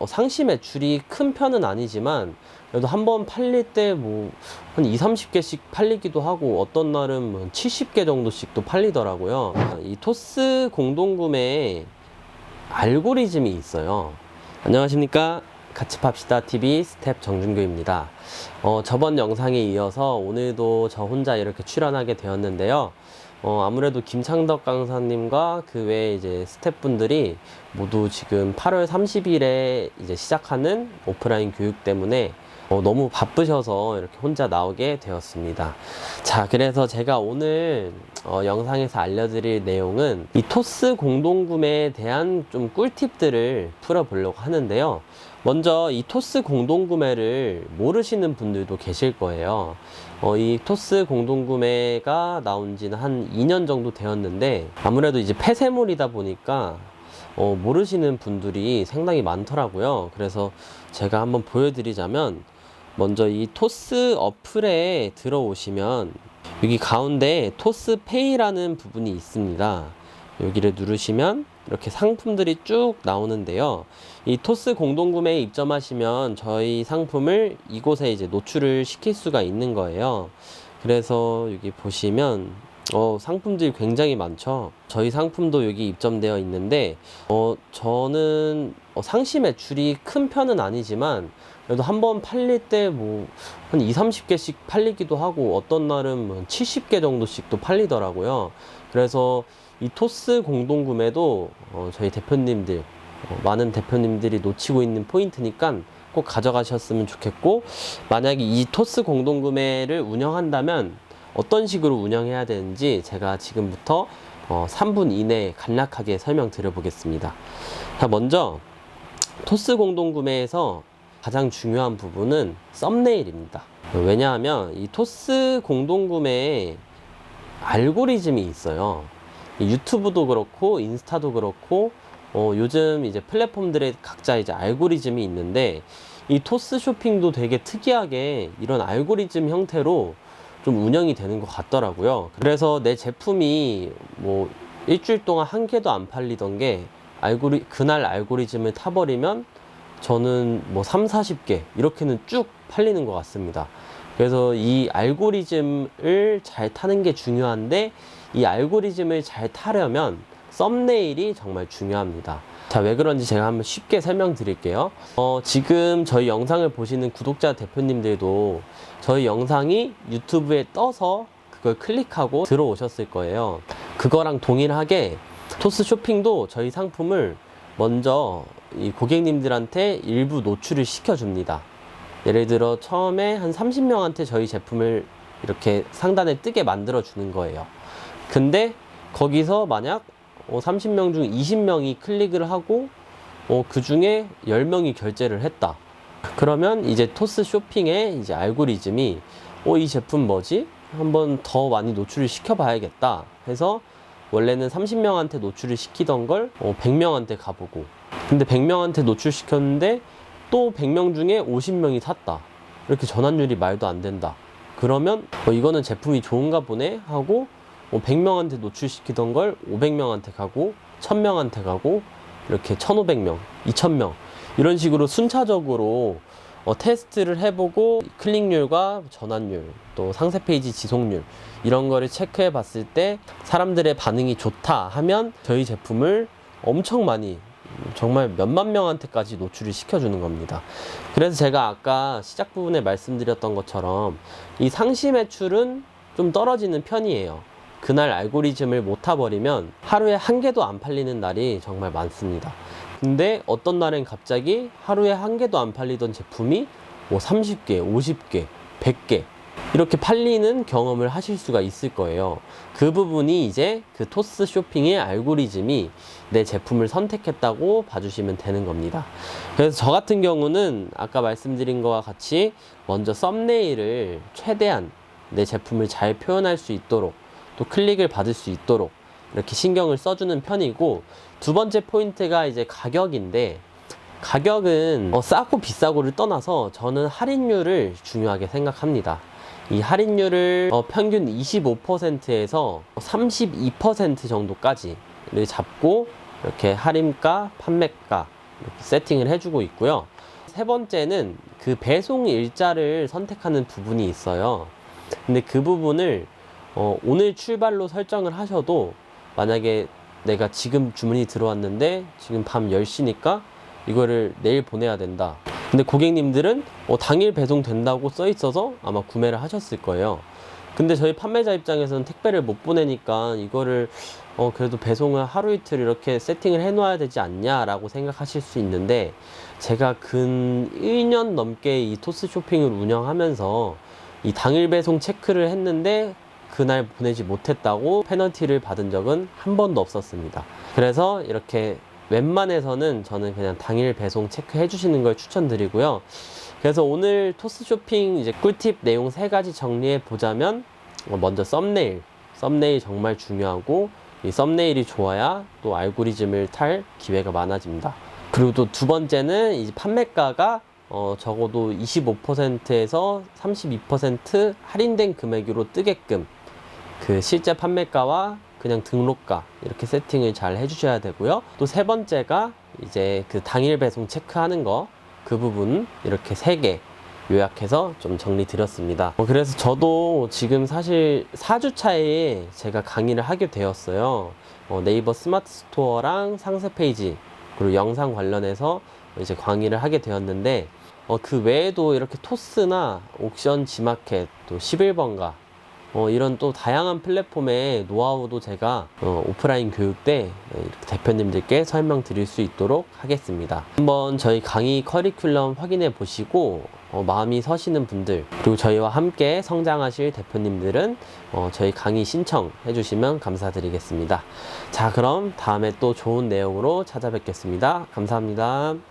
어, 상시 매출이 큰 편은 아니지만 그래도 한 번 팔릴 때 뭐 한 2, 30개씩 팔리기도 하고 어떤 날은 뭐 70개 정도씩 또 팔리더라고요. 이 토스 공동구매 알고리즘이 있어요. 안녕하십니까? 같이 팝시다 TV 스텝 정준규입니다. 어, 저번 영상에 이어서 오늘도 저 혼자 이렇게 출연하게 되었는데요. 어, 아무래도 김창덕 강사님과 그 외에 이제 스태프분들이 모두 지금 8월 30일에 이제 시작하는 오프라인 교육 때문에 어, 너무 바쁘셔서 이렇게 혼자 나오게 되었습니다. 자, 그래서 제가 오늘 어, 영상에서 알려드릴 내용은 이 토스 공동구매에 대한 좀 꿀팁들을 풀어보려고 하는데요. 먼저 이 토스 공동구매를 모르시는 분들도 계실 거예요. 어, 이 토스 공동구매가 나온 지는 한 2년 정도 되었는데 아무래도 이제 폐쇄물이다 보니까 어, 모르시는 분들이 상당히 많더라고요. 그래서 제가 한번 보여드리자면 먼저 이 토스 어플에 들어오시면 여기 가운데 토스페이라는 부분이 있습니다. 여기를 누르시면 이렇게 상품들이 쭉 나오는데요. 이 토스 공동구매에 입점하시면 저희 상품을 이곳에 이제 노출을 시킬 수가 있는 거예요. 그래서 여기 보시면 어, 상품들이 굉장히 많죠. 저희 상품도 여기 입점되어 있는데, 어, 저는 어, 상시 매출이 큰 편은 아니지만, 그래도 한 번 팔릴 때 뭐, 한 2, 30개씩 팔리기도 하고, 어떤 날은 뭐 70개 정도씩 또 팔리더라고요. 그래서 이 토스 공동구매도 어, 저희 대표님들, 어, 많은 대표님들이 놓치고 있는 포인트니까 꼭 가져가셨으면 좋겠고, 만약에 이 토스 공동구매를 운영한다면, 어떤 식으로 운영해야 되는지 제가 지금부터 어, 3분 이내에 간략하게 설명드려 보겠습니다. 자, 먼저 토스 공동구매에서 가장 중요한 부분은 썸네일입니다. 왜냐하면 이 토스 공동구매에 알고리즘이 있어요. 이 유튜브도 그렇고 인스타도 그렇고 어, 요즘 이제 플랫폼들의 각자 이제 알고리즘이 있는데 이 토스 쇼핑도 되게 특이하게 이런 알고리즘 형태로 좀 운영이 되는 것 같더라고요. 그래서 내 제품이 뭐 일주일 동안 한 개도 안 팔리던 게 알고리 그날 알고리즘을 타버리면 저는 뭐 3, 40개 이렇게는 쭉 팔리는 것 같습니다. 그래서 이 알고리즘을 잘 타는 게 중요한데 이 알고리즘을 잘 타려면 썸네일이 정말 중요합니다. 자, 왜 그런지 제가 한번 쉽게 설명드릴게요. 어, 지금 저희 영상을 보시는 구독자 대표님들도 저희 영상이 유튜브에 떠서 그걸 클릭하고 들어오셨을 거예요. 그거랑 동일하게 토스 쇼핑도 저희 상품을 먼저 이 고객님들한테 일부 노출을 시켜줍니다. 예를 들어 처음에 한 30명한테 저희 제품을 이렇게 상단에 뜨게 만들어 주는 거예요. 근데 거기서 만약 30명 중 20명이 클릭을 하고 어, 그 중에 10명이 결제를 했다. 그러면 이제 토스 쇼핑의 이제 알고리즘이 어, 이 제품 뭐지? 한번 더 많이 노출을 시켜봐야겠다 해서 원래는 30명한테 노출을 시키던 걸 어, 100명한테 가보고 근데 100명한테 노출시켰는데 또 100명 중에 50명이 샀다. 이렇게 전환율이 말도 안 된다. 그러면 어, 이거는 제품이 좋은가 보네 하고 어, 100명한테 노출시키던 걸 500명한테 가고 1000명한테 가고 이렇게 1500명, 2000명 이런 식으로 순차적으로 어, 테스트를 해보고 클릭률과 전환율 또 상세 페이지 지속률 이런 거를 체크해 봤을 때 사람들의 반응이 좋다 하면 저희 제품을 엄청 많이 정말 몇만 명한테까지 노출을 시켜주는 겁니다. 그래서 제가 아까 시작 부분에 말씀드렸던 것처럼 이 상시 매출은 좀 떨어지는 편이에요. 그날 알고리즘을 못 타버리면 하루에 한 개도 안 팔리는 날이 정말 많습니다. 근데 어떤 날엔 갑자기 하루에 한 개도 안 팔리던 제품이 뭐 30개, 50개, 100개 이렇게 팔리는 경험을 하실 수가 있을 거예요. 그 부분이 이제 그 토스 쇼핑의 알고리즘이 내 제품을 선택했다고 봐주시면 되는 겁니다. 그래서 저 같은 경우는 아까 말씀드린 것과 같이 먼저 썸네일을 최대한 내 제품을 잘 표현할 수 있도록 또 클릭을 받을 수 있도록 이렇게 신경을 써주는 편이고 두 번째 포인트가 이제 가격인데 가격은 어, 싸고 비싸고를 떠나서 저는 할인율을 중요하게 생각합니다. 이 할인율을 어, 평균 25%에서 32% 정도까지를 잡고 이렇게 할인가, 판매가 이렇게 세팅을 해주고 있고요. 세 번째는 그 배송 일자를 선택하는 부분이 있어요. 근데 그 부분을 어, 오늘 출발로 설정을 하셔도 만약에 내가 지금 주문이 들어왔는데 지금 밤 10시니까 이거를 내일 보내야 된다. 근데 고객님들은 어, 당일 배송된다고 써 있어서 아마 구매를 하셨을 거예요. 근데 저희 판매자 입장에서는 택배를 못 보내니까 이거를 어, 그래도 배송을 하루 이틀 이렇게 세팅을 해 놓아야 되지 않냐라고 생각하실 수 있는데 제가 근 1년 넘게 이 토스 쇼핑을 운영하면서 이 당일 배송 체크를 했는데 그날 보내지 못했다고 페널티를 받은 적은 한 번도 없었습니다. 그래서 이렇게 웬만해서는 저는 그냥 당일 배송 체크해 주시는 걸 추천드리고요. 그래서 오늘 토스 쇼핑 이제 꿀팁 내용 세 가지 정리해 보자면 어, 먼저 썸네일. 썸네일 정말 중요하고 이 썸네일이 좋아야 또 알고리즘을 탈 기회가 많아집니다. 그리고 또 두 번째는 이제 판매가가 어, 적어도 25%에서 32% 할인된 금액으로 뜨게끔 그 실제 판매가와 그냥 등록가 이렇게 세팅을 잘 해주셔야 되고요. 또 세 번째가 이제 그 당일 배송 체크하는 거 그 부분 이렇게 세 개 요약해서 좀 정리 드렸습니다. 어, 그래서 저도 지금 사실 4주 차에 제가 강의를 하게 되었어요. 어, 네이버 스마트 스토어랑 상세 페이지 그리고 영상 관련해서 이제 강의를 하게 되었는데 어, 그 외에도 이렇게 토스나 옥션 지마켓 또 11번가 어, 이런 또 다양한 플랫폼의 노하우도 제가 어, 오프라인 교육 때 대표님들께 설명드릴 수 있도록 하겠습니다. 한번 저희 강의 커리큘럼 확인해 보시고 어, 마음이 서시는 분들 그리고 저희와 함께 성장하실 대표님들은 어, 저희 강의 신청해 주시면 감사드리겠습니다. 자 그럼 다음에 또 좋은 내용으로 찾아뵙겠습니다. 감사합니다.